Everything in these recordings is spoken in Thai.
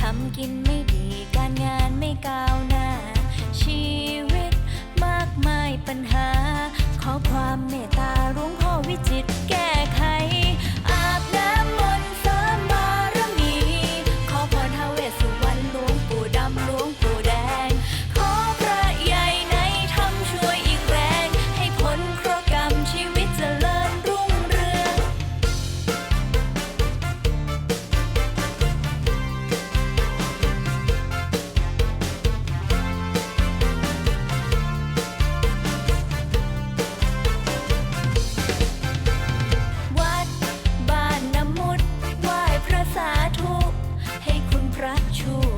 ทำกินไม่ดีการงานไม่ก้าวหน้า ชีวิตมากมายปัญหา ขอความเมตตาหลวงพ่อวิจิต fractured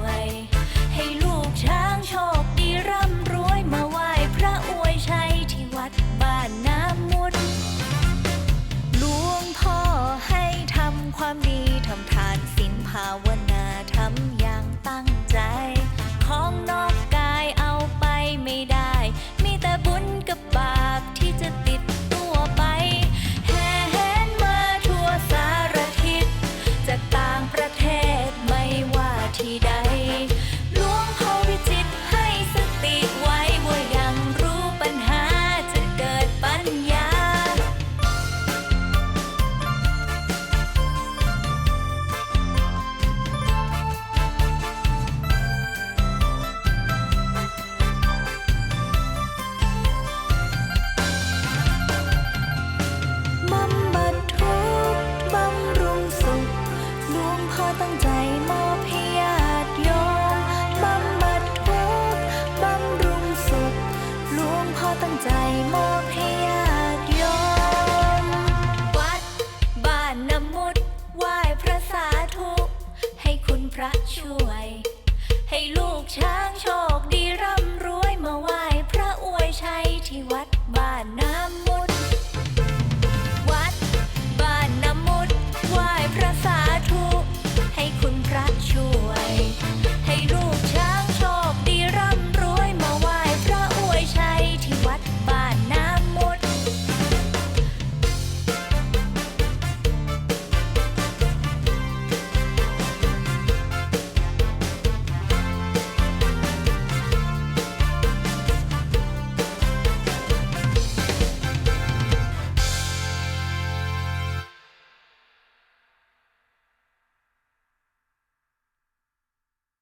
พระช่วย ให้ลูกช้างโชคดีร่ำรวยมาไหว้พระอวยชัยที่วัดบ้าน